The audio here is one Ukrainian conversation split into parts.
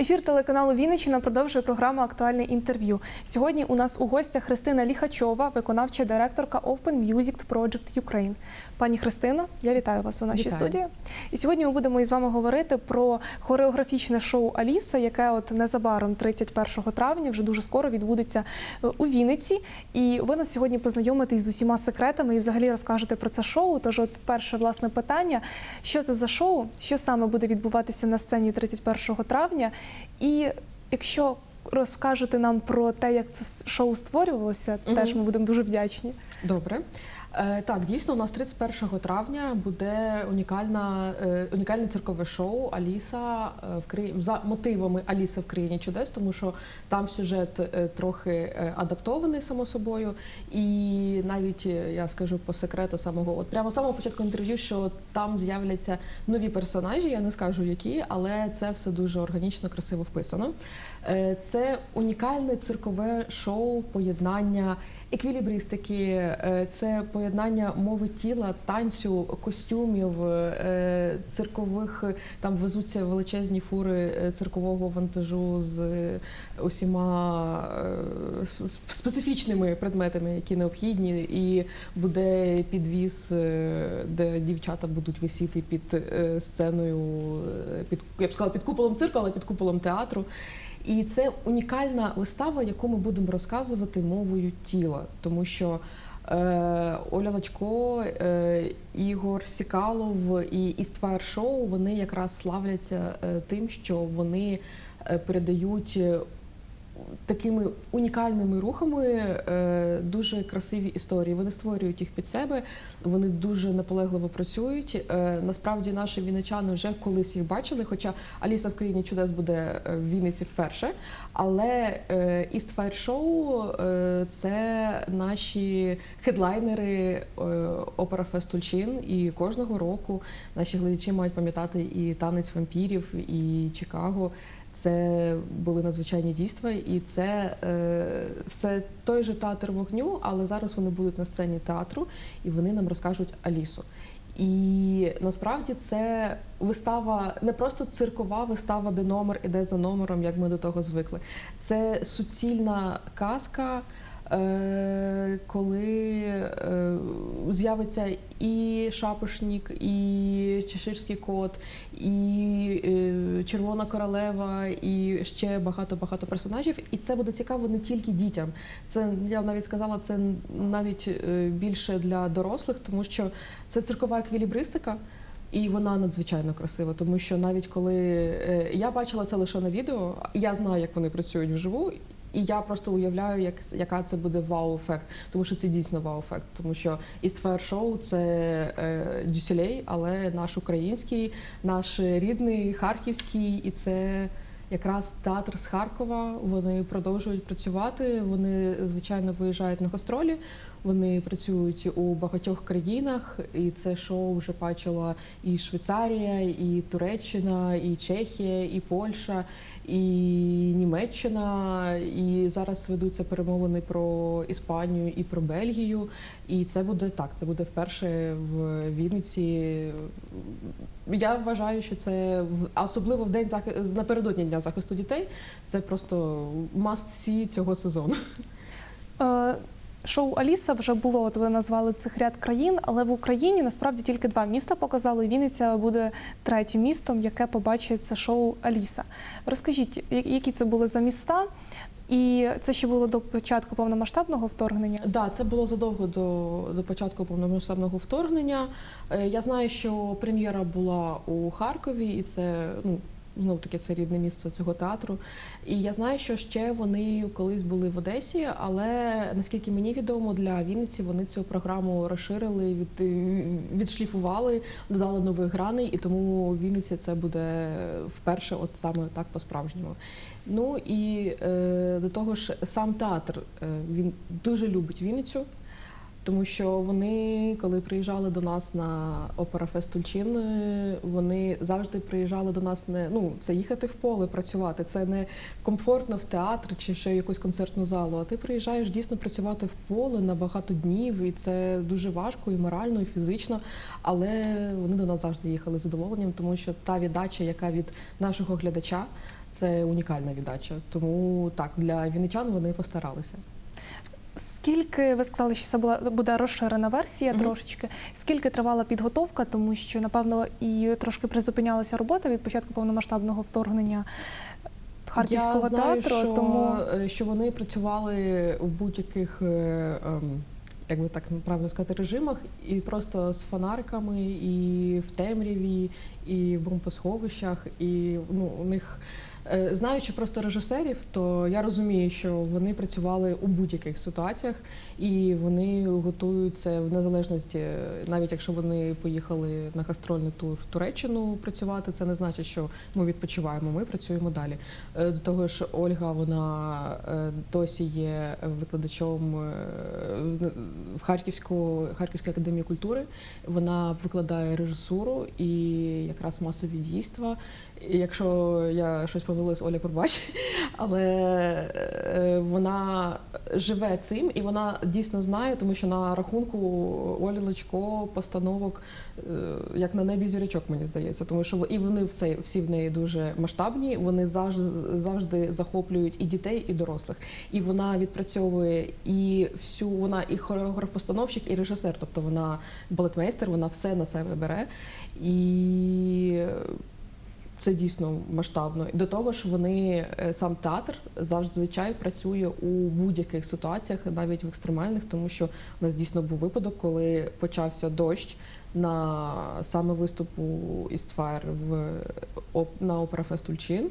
Ефір телеканалу Вінниччина продовжує програму Актуальне інтерв'ю. Сьогодні у нас у гостях Христина Ліхачова, виконавча директорка Open Music Project Ukraine. Пані Христино, я вітаю вас у нашій Вітаю. студії. І сьогодні ми будемо із вами говорити про хореографічне шоу Аліса, яке от незабаром 31 травня вже дуже скоро відбудеться е, у Вінниці. І ви нас сьогодні познайомитесь з усіма секретами і взагалі розкажете про це шоу. Тож, от перше власне питання: що це за шоу? Що саме буде відбуватися на сцені 31 травня? І якщо розкажете нам про те, як це шоу створювалося, теж ми будемо дуже вдячні. Добре. Е, так, дійсно, у нас 31 травня буде унікальна, е, унікальне циркове шоу Аліса е, в країні за мотивами Аліса в країні чудес, тому що там сюжет трохи адаптований само собою. І навіть я скажу по секрету самого, от прямо самого початку інтерв'ю, що там з'являться нові персонажі. Я не скажу які, але це все дуже органічно, красиво вписано. Це унікальне циркове шоу поєднання еквілібристики, е, це поєднання мови тіла, танцю, костюмів, е, циркових. Там везуться величезні фури е, циркового вантажу з усіма специфічними предметами, які необхідні, і буде підвіз, де дівчата будуть висіти під сценою, під я б сказала, під куполом цирку, але під куполом театру. І це унікальна вистава, яку ми будемо розказувати мовою тіла, тому що е, Оля Лачко, е, Ігор Сікалов і Іствар Шоу вони якраз славляться е, тим, що вони е, передають. Такими унікальними рухами е, дуже красиві історії. Вони створюють їх під себе, вони дуже наполегливо працюють. Е, насправді наші вінничани вже колись їх бачили, хоча Аліса в країні чудес буде е, в Вінниці вперше. Але East Fire Show це наші хедлайнери Опера Фест Тульчин. І кожного року наші глядачі мають пам'ятати і танець вампірів, і Чикаго. Це були надзвичайні дійства, і це е, все той же театр вогню, але зараз вони будуть на сцені театру і вони нам розкажуть Алісу. І насправді це вистава не просто циркова вистава, де номер іде за номером, як ми до того звикли. Це суцільна казка. Е, Коли е, з'явиться і шапошнік, і чеширський кот, і е, червона королева, і ще багато багато персонажів. І це буде цікаво не тільки дітям. Це я навіть сказала, це навіть більше для дорослих, тому що це циркова еквілібристика. І вона надзвичайно красива, тому що навіть коли я бачила це лише на відео, я знаю, як вони працюють вживу, і я просто уявляю, як яка це буде вау-ефект, тому що це дійсно вау-ефект. Тому що East Fair Show – це е, Дюсілей, але наш український, наш рідний харківський, і це. Якраз театр з Харкова вони продовжують працювати. Вони звичайно виїжджають на гастролі. Вони працюють у багатьох країнах, і це шоу вже бачила і Швейцарія, і Туреччина, і Чехія, і Польща, і Німеччина. І зараз ведуться перемовини про Іспанію і про Бельгію. І це буде так. Це буде вперше в Вінниці. Я вважаю, що це особливо в день захисту напередодні дня захисту дітей. Це просто must see цього сезону. Шоу Аліса вже було, от ви назвали цих ряд країн, але в Україні насправді тільки два міста показали. і Вінниця буде третім містом, яке побачить це шоу Аліса. Розкажіть, які це були за міста? І це ще було до початку повномасштабного вторгнення. Да, це було задовго до, до початку повномасштабного вторгнення. Е, Я знаю, що прем'єра була у Харкові, і це ну. Знов таки це рідне місце цього театру. І я знаю, що ще вони колись були в Одесі, але наскільки мені відомо, для Вінниці вони цю програму розширили, від, відшліфували, додали нових граней, і тому Вінниці це буде вперше, от саме так по-справжньому. Ну і е, до того ж, сам театр е, він дуже любить Вінницю. Тому що вони, коли приїжджали до нас на Операфест Тульчин, е, вони завжди приїжджали до нас не ну це їхати в поле, працювати. Це не комфортно в театр чи ще в якусь концертну залу. А ти приїжджаєш дійсно працювати в поле на багато днів, і це дуже важко і морально, і фізично. Але вони до нас завжди їхали з задоволенням, тому що та віддача, яка від нашого глядача, це унікальна віддача. Тому так для вінничан вони постаралися. Скільки ви сказали, що це була буде розширена версія Мгм. трошечки? Скільки тривала підготовка, тому що напевно і трошки призупинялася робота від початку повномасштабного вторгнення харківського Я знаю, театру, що, тому е, що вони працювали в будь-яких. е, ем, Як би так правильно сказати, режимах, і просто з фонариками, і в темряві, і в бомбосховищах, і ну у них знаючи просто режисерів, то я розумію, що вони працювали у будь-яких ситуаціях, і вони готуються в незалежності, е, навіть якщо вони поїхали на гастрольний тур в Туреччину працювати, це не значить, що ми відпочиваємо. Ми працюємо далі. Е, До того ж, Ольга вона е, досі є викладачом е, в Харківську Харківській академії культури. Вона викладає режисуру і якраз масові дійства. І якщо я щось помилилась, Оля пробач, але е, вона живе цим і вона дійсно знає, тому що на рахунку Олі Лочко постановок е, як на небі зірочок, мені здається, тому що і вони все всі в неї дуже масштабні. Вони завжди завжди захоплюють і дітей, і дорослих. І вона відпрацьовує і всю вона і хореограф-постановщик, і режисер. Тобто вона балетмейстер, вона все на себе бере і. Це дійсно масштабно. До того ж, вони е, сам театр завжди працює у будь-яких ситуаціях, навіть в екстремальних, тому що у нас дійсно був випадок, коли почався дощ на саме виступу Істфаєр в на Операфест Тульчин.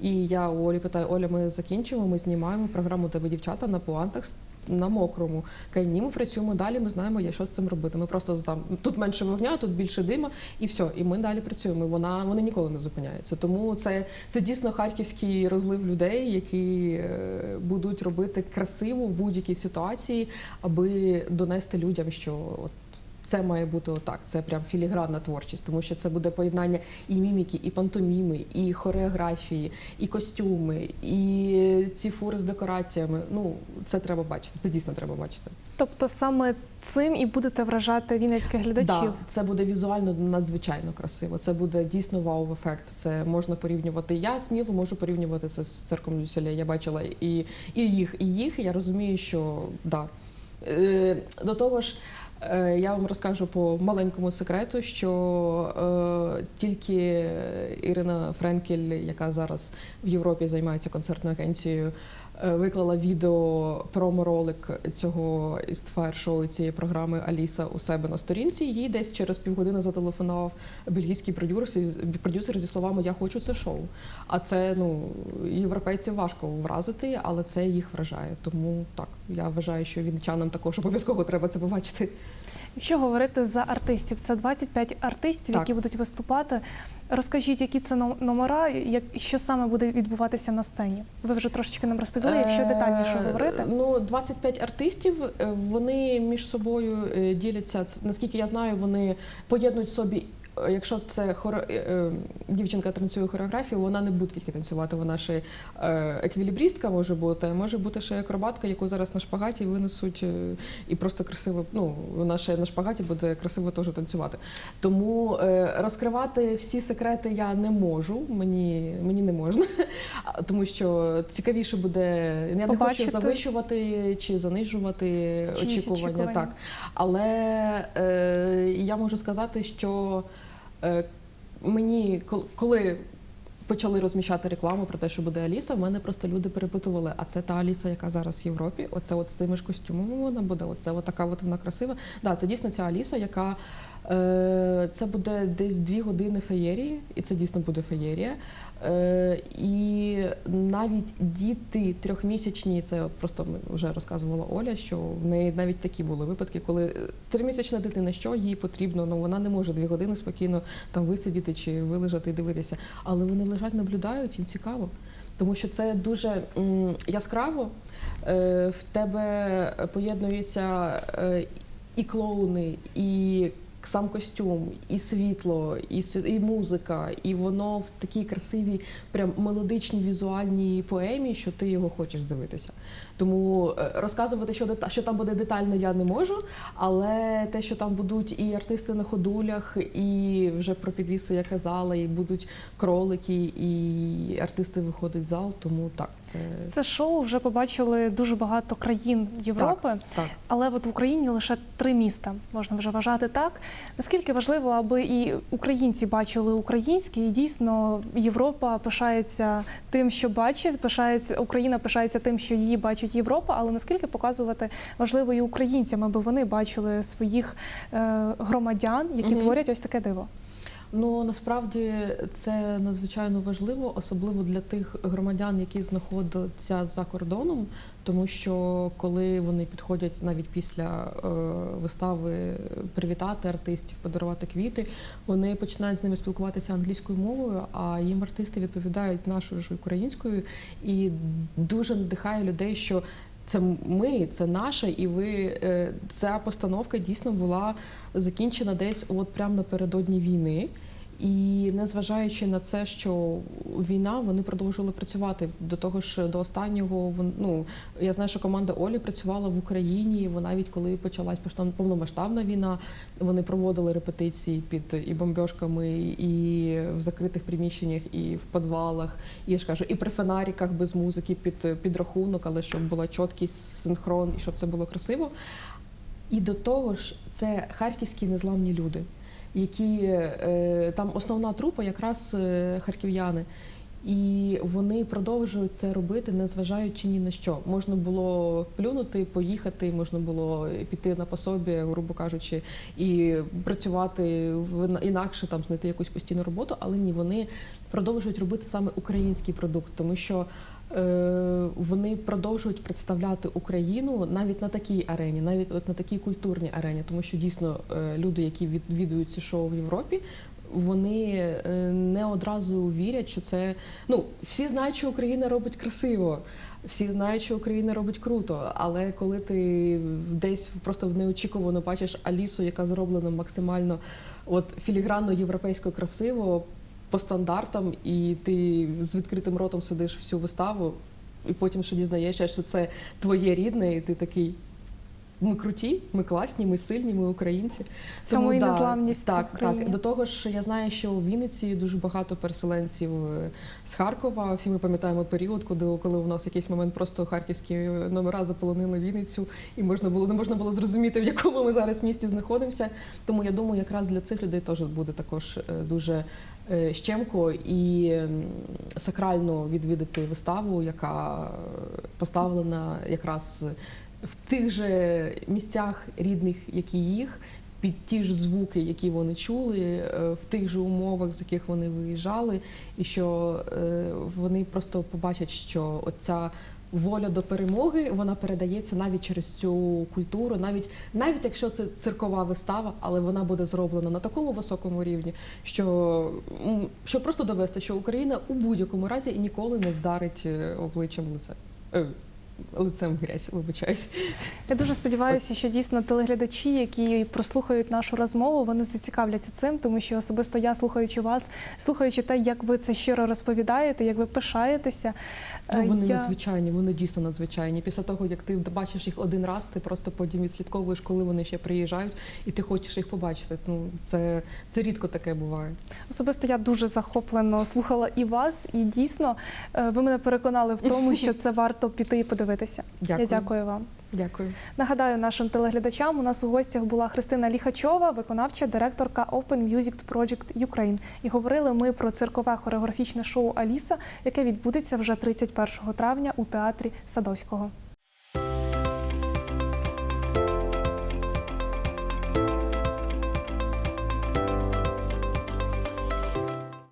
І я у Олі питаю: Оля, ми закінчимо, ми знімаємо програму тебе дівчата на пуантах на мокрому. кайні. ми працюємо далі. Ми знаємо, що з цим робити. Ми просто там тут менше вогня, тут більше дима, і все. І ми далі працюємо. Вона вони ніколи не зупиняються. Тому це, це дійсно харківський розлив людей, які е, будуть робити красиво в будь-якій ситуації, аби донести людям, що от. Це має бути отак. Це прям філігранна творчість, тому що це буде поєднання і міміки, і пантоміми, і хореографії, і костюми, і ці фури з декораціями. Ну це треба бачити. Це дійсно треба бачити. тобто саме цим і будете вражати вінницьких глядачів. Да, це буде візуально надзвичайно красиво. Це буде дійсно вау-ефект. Це можна порівнювати. Я сміло можу порівнювати це з церквом Люсіля. Я бачила і, і їх, і їх. і Я розумію, що да. Е, До того ж, я вам розкажу по маленькому секрету, що е, тільки Ірина Френкель, яка зараз в Європі займається концертною агенцією, е, виклала відео промо-ролик цього істфайр шоу цієї програми Аліса у себе на сторінці. Їй десь через півгодини зателефонував бельгійський продюсер, продюсер зі словами Я хочу це шоу. А це ну європейців важко вразити, але це їх вражає. Тому так я вважаю, що вінничанам також обов'язково треба це побачити. Якщо говорити за артистів, це 25 артистів, Так. які будуть виступати. Розкажіть, які це ном- номера, як що саме буде відбуватися на сцені? Ви вже трошечки нам розповіли. Якщо детальніше Е, говорити, Ну, 25 артистів. е, Вони між собою е, діляться. Наскільки я знаю, вони поєднують собі. Якщо це хоро... е, е, дівчинка танцює хореографію, вона не буде тільки танцювати, вона ще е, еквілібрістка може бути, може бути ще акробатка, яку зараз на шпагаті винесуть і просто красиво. Ну вона ще на шпагаті буде красиво теж танцювати. Тому розкривати всі секрети я не можу. Мені мені не можна, тому що цікавіше буде. Я не хочу завищувати чи занижувати очікування. очікування. Так, але е, я можу сказати, що мені коли. Почали розміщати рекламу про те, що буде Аліса. В мене просто люди перепитували, а це та Аліса, яка зараз в Європі. Оце от з тими ж костюмами вона буде. Оце от така от вона красива. Да, це дійсно ця Аліса, яка е, це буде десь дві години феєрії, і це дійсно буде феєрія. Е, і навіть діти трьохмісячні, це просто вже розказувала Оля, що в неї навіть такі були випадки, коли е, тримісячна дитина, що їй потрібно, ну вона не може дві години спокійно там висидіти чи вилежати і дивитися. Але вони лежать, наблюдають, їм цікаво. Тому що це дуже яскраво, е, в тебе поєднується е, і клоуни, і сам костюм, і світло, і, і музика, і воно в такій красивій, прям мелодичній візуальній поемі, що ти його хочеш дивитися. Тому е, розказувати, що, що там буде детально, я не можу. Але те, що там будуть і артисти на ходулях, і вже про підвіси я казала, і будуть кролики, і артисти виходять в зал. Тому так, це Це шоу вже побачили дуже багато країн Європи. так. Але от в Україні лише три міста можна вже вважати так. Наскільки важливо, аби і українці бачили українське, і дійсно Європа пишається тим, що бачить, пишається Україна пишається тим, що її бачить Європа. Але наскільки показувати важливо і українцям, аби вони бачили своїх е, громадян, які угу. творять ось таке диво. Ну насправді це надзвичайно важливо, особливо для тих громадян, які знаходяться за кордоном, тому що коли вони підходять навіть після е, вистави привітати артистів, подарувати квіти, вони починають з ними спілкуватися англійською мовою, а їм артисти відповідають з нашою ж українською, і дуже надихає людей, що. Це ми, це наше, і ви е, ця постановка дійсно була закінчена десь от прямо напередодні війни. І незважаючи на це, що війна, вони продовжували працювати до того ж до останнього. Ну я знаю, що команда Олі працювала в Україні. Вона навіть коли почалась повномасштабна війна, вони проводили репетиції під і бомбьошками, і в закритих приміщеннях, і в підвалах. І я ж кажу, і при фонариках без музики під підрахунок, але щоб була чіткість, синхрон, і щоб це було красиво. І до того ж, це харківські незламні люди, які е, там основна трупа якраз е, харків'яни. І вони продовжують це робити, незважаючи ні на що. Можна було плюнути, поїхати, можна було піти на пособі, грубо кажучи, і працювати інакше там знайти якусь постійну роботу, але ні, вони продовжують робити саме український продукт, тому що вони продовжують представляти Україну навіть на такій арені, навіть от на такій культурній арені, тому що дійсно е, люди, які відвідують ці шоу в Європі. Вони е, не одразу вірять, що це ну всі знають, що Україна робить красиво, всі знають, що Україна робить круто. Але коли ти десь просто в неочікувано бачиш Алісу, яка зроблена максимально от філігранно європейсько красиво по стандартам, і ти з відкритим ротом сидиш всю виставу, і потім ще дізнаєшся, що це твоє рідне, і ти такий. Ми круті, ми класні, ми сильні, ми українці. В цьому і да, незламність так, так. До того ж, я знаю, що у Вінниці дуже багато переселенців е, з Харкова. Всі ми пам'ятаємо період, коли, коли у нас якийсь момент просто харківські номера заполонили Вінницю, і можна було не можна було зрозуміти, в якому ми зараз місті знаходимося. Тому я думаю, якраз для цих людей теж буде також е, дуже щемко і сакрально відвідати виставу, яка е, поставлена якраз в тих же місцях рідних, як і їх, під ті ж звуки, які вони чули, е, в тих же умовах, з яких вони виїжджали, і що е, вони просто побачать, що оця воля до перемоги вона передається навіть через цю культуру, навіть навіть якщо це циркова вистава, але вона буде зроблена на такому високому рівні, що, щоб що просто довести, що Україна у будь-якому разі ніколи не вдарить е, обличчям лице. Лицем в грязь, вибачаюсь. Я дуже сподіваюся, що дійсно телеглядачі, які прослухають нашу розмову, вони зацікавляться цим, тому що особисто я, слухаючи вас, слухаючи те, як ви це щиро розповідаєте, як ви пишаєтеся. Ну, е, вони я... надзвичайні, вони дійсно надзвичайні. Після того, як ти бачиш їх один раз, ти просто потім відслідковуєш, коли вони ще приїжджають, і ти хочеш їх побачити. Ну це, це рідко таке буває. Особисто я дуже захоплено слухала і вас, і дійсно е, ви мене переконали в тому, що це варто піти і подивитися. Дякую. Я дякую вам. Дякую. Нагадаю нашим телеглядачам. У нас у гостях була Христина Ліхачова, виконавча директорка Open Music Project Ukraine. І говорили ми про циркове хореографічне шоу Аліса, яке відбудеться вже 31 травня у театрі Садовського.